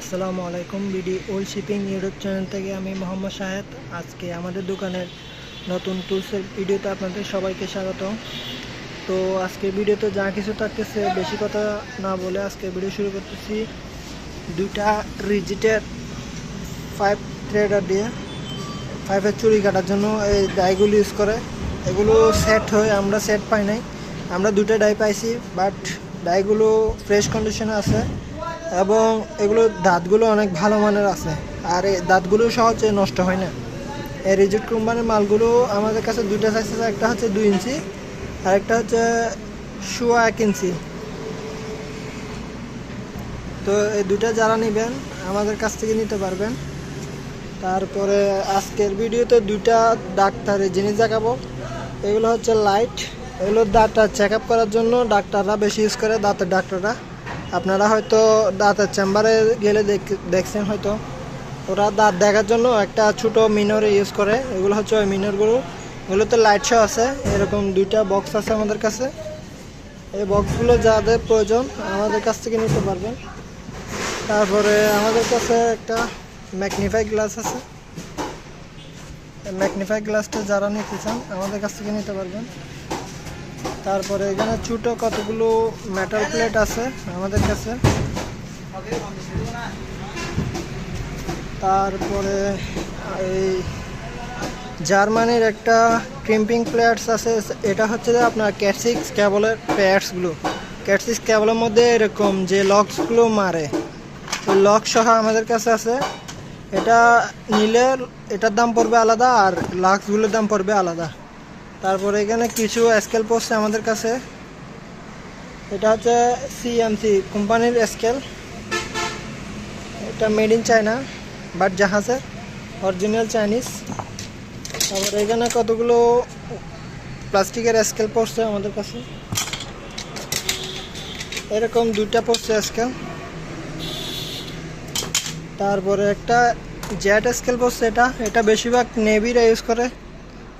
আসসালামু আলাইকুম বিডি ওল শিপিং ইউটিউব চ্যানেল থেকে আমি মোহাম্মদ শাহেদ। আজকে আমাদের দোকানের নতুন টুলসের ভিডিওতে আপনাদের সবাইকে স্বাগত। তো আজকে ভিডিওতে যা কিছু থাকতেছে বেশি কথা না বলে আজকে ভিডিও শুরু করতেছি দুইটা রিজিটের ফাইভ থ্রেডার দিয়ে। ফাইভের চুরি কাটার জন্য এই ডাইগুলো ইউজ করে। এগুলো সেট হয়ে, আমরা সেট পাই নাই। আমরা দুটো ডাই পাইছি বাট ডাইগুলো ফ্রেশ কন্ডিশনে আছে। এবং এগুলো দাঁতগুলো অনেক ভালো মানের আছে। আর এই দাঁতগুলো সহজে নষ্ট হয় না। এই রিজিট কোম্পানির মালগুলো আমাদের কাছে দুইটা সাইজ আছে, একটা হচ্ছে দুই ইঞ্চি, আর একটা হচ্ছে শুয়া এক ইঞ্চি। তো এই দুটা যারা নেবেন, আমাদের কাছ থেকে নিতে পারবেন। তারপরে আজকের ভিডিওতে দুইটা ডাক্তারের জিনিস দেখাবো। এগুলো হচ্ছে লাইট এগুলো দাঁতটা চেক আপ করার জন্য ডাক্তাররা বেশি ইউজ করে, দাঁতের ডাক্তাররা। আপনারা হয়তো দাঁতের চেম্বারে গেলে দেখ- দেখছেন হয়তো। ওরা দাঁত দেখার জন্য একটা ছোট মিনরে ইউজ করে। এগুলো হচ্ছে ওই মিনরগুলো এগুলোতে লাইট শো আছে। এরকম দুইটা বক্স আছে আমাদের কাছে। এই বক্সগুলো যাদের প্রয়োজন আমাদের কাছ থেকে নিতে পারবেন। তারপরে আমাদের কাছে একটা ম্যাগনিফাই গ্লাস আছে। ম্যাগনিফাই গ্লাসটা যারা নিতে চান আমাদের কাছ থেকে নিতে পারবেন। তারপরে এখানে ছোটো কতগুলো মেটাল প্লেট আছে আমাদের কাছে। তারপরে এই জার্মানির একটা ক্রিম্পিং প্লেয়ার্স আছে, এটা হচ্ছে যে আপনার ক্যাটসিক্স ক্যাবলের প্লেয়ার্সগুলো। ক্যাটসিক্স ক্যাবলের মধ্যে এরকম যে লক্সগুলো মারে, ওই লক সহ আমাদের কাছে আছে। এটা নিলে এটার দাম পড়বে আলাদা আর লাক্সগুলোর দাম পড়বে আলাদা। তারপরে এখানে কিছু স্কেল পড়ছে আমাদের কাছে। এটা হচ্ছে সিএমসি কোম্পানির স্কেল এটা মেড ইন চায়না বাট জাহাজের অরিজিনাল চাইনিজ তারপরে এখানে কতগুলো প্লাস্টিকের স্কেল পড়ছে আমাদের কাছে। এরকম দুইটা পড়ছে স্কেল তারপরে একটা জ্যাট স্কেল পড়ছে এটা এটা বেশিরভাগ নেভিরা ইউজ করে।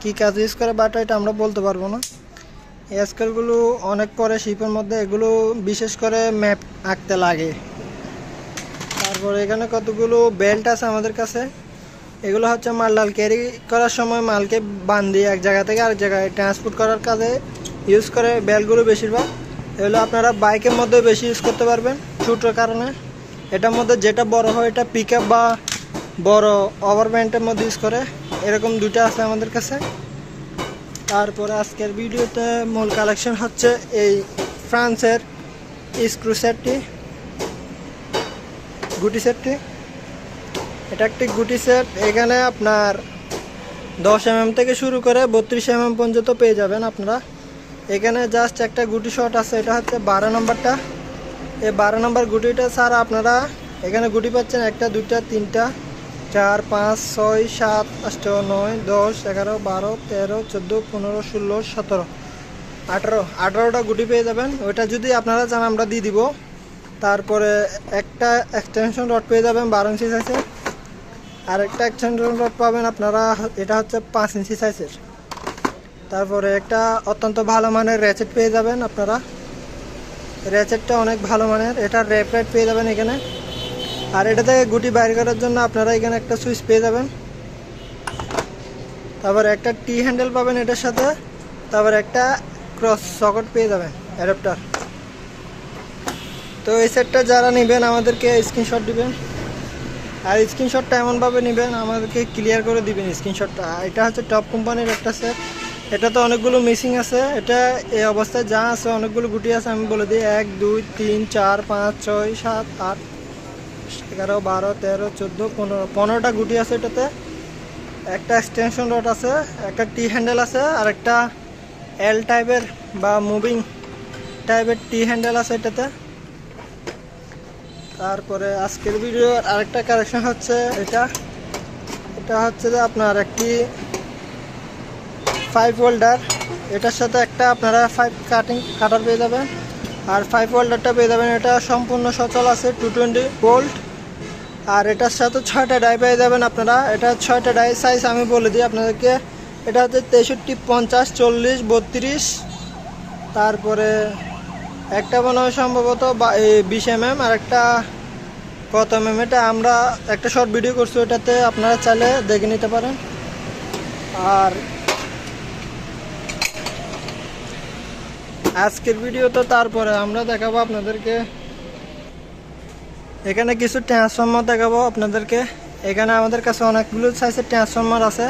কি কাজ ইউজ করে বাট এটা আমরা বলতে পারব না। স্কেলগুলো অনেক পরে শিপের মধ্যে এগুলো বিশেষ করে ম্যাপ আঁকতে লাগে। তারপরে এখানে কতগুলো বেল্ট আছে আমাদের কাছে। এগুলো হচ্ছে মাল ডাল ক্যারি করার সময় মালকে বান্ধি এক জায়গা থেকে আরেক জায়গায় ট্রান্সপোর্ট করার কাজে ইউজ করে বেল্টগুলো বেশিরভাগ। এগুলো আপনারা বাইকের মধ্যে বেশি ইউজ করতে পারবেন ছোটোর কারণে। এটার মধ্যে যেটা বড় হয় এটা পিক বা বড় ওভার ব্যান্ডের মধ্যে ইউজ করে। এরকম দুটো আছে আমাদের কাছে। তারপরে আজকের ভিডিওতে মূল কালেকশন হচ্ছে এই ফ্রান্সের স্ক্রু সেটটি, গুটি সেটটি। এটা একটি গুটি সেট, এখানে আপনার দশ এমএম থেকে শুরু করে বত্রিশ এমএম পর্যন্ত পেয়ে যাবেন আপনারা। এখানে জাস্ট একটা গুটি শট আছে, এটা হচ্ছে বারো নম্বরটা। এই বারো নম্বর গুটিটা ছাড়া আপনারা এখানে গুটি পাচ্ছেন একটা, দুইটা, তিনটা। চার, পাঁচ, ছয়, সাত আষ্ট নয়, দশ, এগারো, বারো, তেরো, চোদ্দ, পনেরো, ষোলো, সতেরো। আঠারো। আঠারোটা গুটি পেয়ে যাবেন। ওইটা যদি আপনারা চান, আমরা দিয়ে দিব। তারপরে একটা এক্সটেনশন রড পেয়ে যাবেন বারো ইঞ্চি সাইজের আর একটা এক্সটেনশন রড পাবেন আপনারা, এটা হচ্ছে পাঁচ ইঞ্চি সাইজের তারপরে একটা অত্যন্ত ভালো মানের র্যাচেট পেয়ে যাবেন আপনারা। র্যাচেটটা অনেক ভালো মানের। এটা র্যাপ রাইট পেয়ে যাবেন এখানে। আর এটা থেকে গুটি বাইর করার জন্য আপনারা এখানে একটা সুইচ পেয়ে যাবেন। তারপর একটা টি হ্যান্ডেল পাবেন এটার সাথে। তারপর একটা ক্রস সকেট পেয়ে যাবেন অ্যাডাপ্টার তো এই সেটটা যারা নেবেন, আমাদেরকে স্ক্রিনশট দিবেন। আর স্ক্রিনশটটা এমনভাবে নেবেন, আমাদেরকে ক্লিয়ার করে দিবেন স্ক্রিনশটটা এটা হচ্ছে টপ কোম্পানির একটা সেট এটা তো অনেকগুলো মিসিং আছে। এটা এই অবস্থায় যা আছে, অনেকগুলো গুটি আছে, আমি বলে দিই। এক, দুই, তিন, চার, পাঁচ, ছয়, সাত, আট এগারো, বারো, তেরো, চোদ্দ, পনেরো, পনেরোটা গুটি আছে এটাতে। একটা এক্সটেনশন রড আছে, একটা টি হ্যান্ডেল আছে, আর একটা এল টাইপের বা মুভিং টাইপের টি হ্যান্ডেল আছে এটাতে। তারপরে আজকের ভিডিওর আরেকটা কালেকশন হচ্ছে এটা। এটা হচ্ছে যে আপনার একটি ফাইভ হোল্ডার এটার সাথে একটা আপনারা ফাইভ কাটিং কাটার পেয়ে যাবেন। আর ফাইভ হোল্ডারটা পেয়ে যাবেন। এটা সম্পূর্ণ সচল আছে টু টোয়েন্টি ভোল্ট আর এটার সাথে ছয়টা ডাই পেয়ে যাবেন আপনারা। এটা ছয়টা ডাই সাইজ আমি বলে দিই আপনাদেরকে। এটা হচ্ছে তেষট্টি, পঞ্চাশ, চল্লিশ, বত্রিশ। তারপরে একটা মনে হয় সম্ভবত বিশ এম এম আর একটা কত এমএম এটা আমরা একটা শর্ট ভিডিও করছি, ওটাতে আপনারা চাইলে দেখে নিতে পারেন। আর আজকের ভিডিও তো তারপরে আমরা দেখাবো আপনাদেরকে। এখানে কিছু ট্রান্সফর্মার দেখাবো আপনাদেরকে। এখানে আমাদের কাছে অনেকগুলো সাইজের ট্রান্সফর্মার আছে।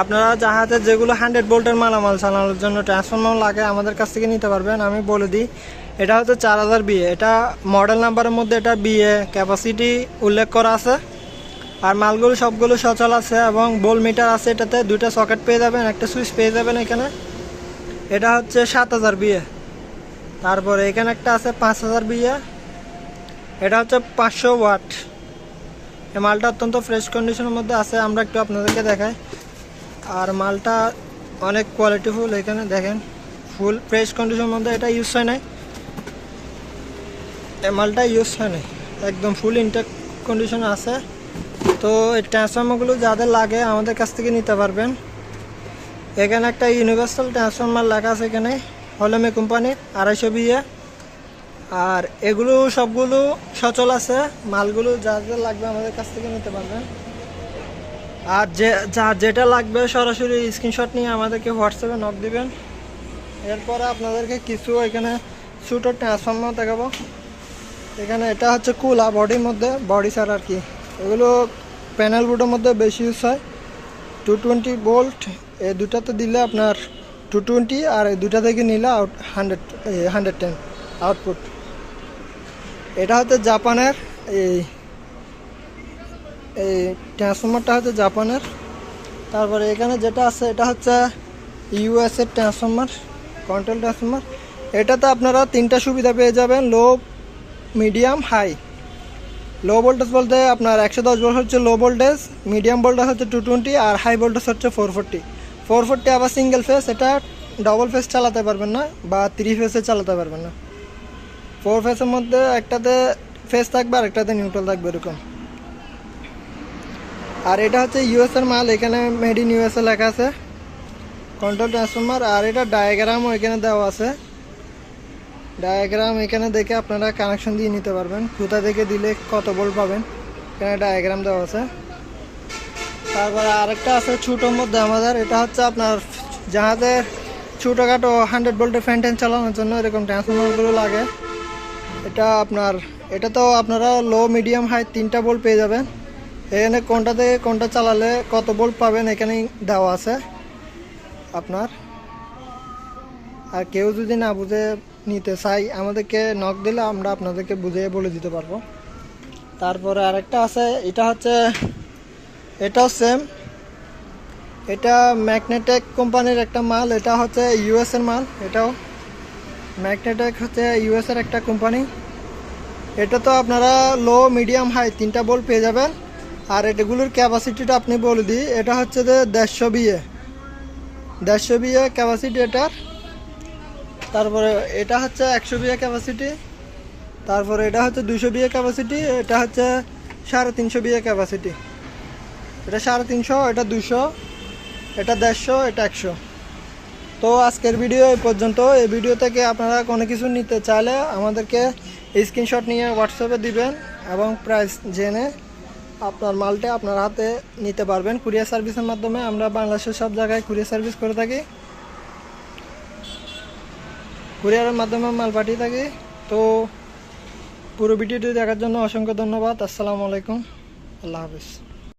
আপনারা যাহাতে যেগুলো হান্ড্রেড বোল্টের মালামাল চালানোর জন্য ট্রান্সফর্মার লাগে, আমাদের কাছ থেকে নিতে পারবেন। আমি বলে দিই, এটা হচ্ছে চার হাজার বিয়ে এটা মডেল নাম্বারের মধ্যে এটা বিয়ে ক্যাপাসিটি উল্লেখ করা আছে। আর মালগুলো সবগুলো সচল আছে এবং বোল মিটার আছে এটাতে। দুইটা সকেট পেয়ে যাবেন, একটা সুইচ পেয়ে যাবেন এখানে। এটা হচ্ছে সাত হাজার বিয়ে তারপরে এখানে একটা আছে পাঁচ হাজার বিয়ে এটা হচ্ছে পাঁচশো ওয়াট। এই মালটা অত্যন্ত ফ্রেশ কন্ডিশনের মধ্যে আছে, আমরা একটু আপনাদেরকে দেখাই। আর মালটা অনেক কোয়ালিটিফুল এখানে, দেখেন। ফুল ফ্রেশ কন্ডিশনের মধ্যে এটা ইউজ হয় নাই। এই মালটা ইউজ হয় নাই। একদম ফুল ইনটেক কন্ডিশন আছে। তো এই ট্রান্সফর্মারগুলো যাদের লাগে, আমাদের কাছ থেকে নিতে পারবেন। এখানে একটা ইউনিভার্সাল ট্রান্সফর্মার লেখা আছে এখানে। হলমে কোম্পানির আড়াইশো বিয়ে আর এগুলো সবগুলো সচল আছে। মালগুলো যা যা লাগবে আমাদের কাছ থেকে নিতে পারবেন। আর যে, যা যেটা লাগবে সরাসরি স্ক্রিনশট নিয়ে আমাদেরকে হোয়াটসঅ্যাপে নক দিবেন। এরপরে আপনাদেরকে কিছু এখানে ছোটো ট্রান্সফর্মার দেখাবো। এখানে এটা হচ্ছে কুলা বডির মধ্যে, বডি সার আর কি। এগুলো প্যানেল বোর্ডের মধ্যে বেশি ইউজ হয়। টু টোয়েন্টি বোল্ট এই দুটাতে দিলে আপনার টু টোয়েন্টি আর দুটা থেকে নিলে out hundred hundred ten output এটা হচ্ছে জাপানের এই এই ট্রান্সফর্মারটা হচ্ছে জাপানের। তারপরে এখানে যেটা আছে, এটা হচ্ছে ইউএসের ট্রান্সফর্মার কন্ট্রোল ট্রান্সফর্মার এটাতে আপনারা তিনটা সুবিধা পেয়ে যাবেন low medium high low voltage বলতে আপনার একশো দশ ভোল্ট হচ্ছে লো ভোল্টেজ মিডিয়াম ভোল্টেজ হচ্ছে টু টোয়েন্টি আর হাই ভোল্টেজ হচ্ছে ফোর ফোরটি ফোর ফোরটি আবার সিঙ্গেল ফেস, এটা ডবল ফেস চালাতে পারবেন না বা থ্রি ফেসে চালাতে পারবেন না। ফোর ফেসের মধ্যে একটাতে ফেস থাকবে আর একটাতে নিউট্রাল থাকবে এরকম। আর এটা হচ্ছে ইউএসএর মাল, এখানে মেড ইন ইউএসএ লেখা আছে। কন্ট্রোল ট্রান্সফর্মার আর এটা ডায়াগ্রামও এখানে দেওয়া আছে। ডায়াগ্রাম এখানে দেখে আপনারা কানেকশন দিয়ে নিতে পারবেন। কোথা থেকে দিলে কত বল পাবেন, এখানে ডায়াগ্রাম দেওয়া আছে। তারপরে আরেকটা আছে ছোটোর মধ্যে আমাদের, এটা হচ্ছে আপনার যাহাদের ছোটোখাটো হান্ড্রেড ভোল্টের ফ্যান ট্যান চালানোর জন্য এরকম ট্রান্সফর্মারগুলো লাগে। এটা আপনার, এটা তো আপনারা লো মিডিয়াম হাই তিনটা বোল্ট পেয়ে যাবেন। এখানে কোনটা থেকে কোনটা চালালে কত বোল্ট পাবেন এখানে দেওয়া আছে আপনার। আর কেউ যদি না বুঝে নিতে চাই আমাদেরকে নক দিলে আমরা আপনাদেরকে বুঝিয়ে বলে দিতে পারব। তারপরে আরেকটা আছে, এটা হচ্ছে এটাও সেম এটা ম্যাগনেটেক কোম্পানির একটা মাল, এটা হচ্ছে ইউএস এর মাল, এটাও। ম্যাগনেটেক হচ্ছে ইউএস এর একটা কোম্পানি। এটা তো আপনারা লো মিডিয়াম হাই তিনটা বল পেয়ে যাবেন। আর এটাগুলোর ক্যাপাসিটিটা আপনি বলে দিই, এটা হচ্ছে যে দেড়শো বিয়ে দেড়শো বিয়ে ক্যাপাসিটি এটার। তারপরে এটা হচ্ছে একশো বিয়ে ক্যাপাসিটি তারপরে এটা হচ্ছে দুশো বিয়ে ক্যাপাসিটি এটা হচ্ছে সাড়ে তিনশো বিয়ে ক্যাপাসিটি এটা সাড়ে তিনশো, এটা দুশো এটা দেড়শো, এটা একশো। তো আজকের ভিডিও এই পর্যন্ত। এই ভিডিও থেকে আপনারা কোনো কিছু নিতে চাইলে আমাদেরকে স্ক্রিনশট নিয়ে হোয়াটসঅ্যাপে দিবেন এবং প্রাইস জেনে আপনার মালটা আপনার হাতে নিতে পারবেন। কুরিয়ার সার্ভিসের মাধ্যমে আমরা বাংলাদেশের সব জায়গায় কুরিয়ার সার্ভিস করে থাকি। কুরিয়ারের মাধ্যমে মাল পাঠিয়ে থাকি। তো পুরো ভিডিওটি দেখার জন্য অসংখ্য ধন্যবাদ। আসসালামু আলাইকুম। আল্লাহ হাফিজ।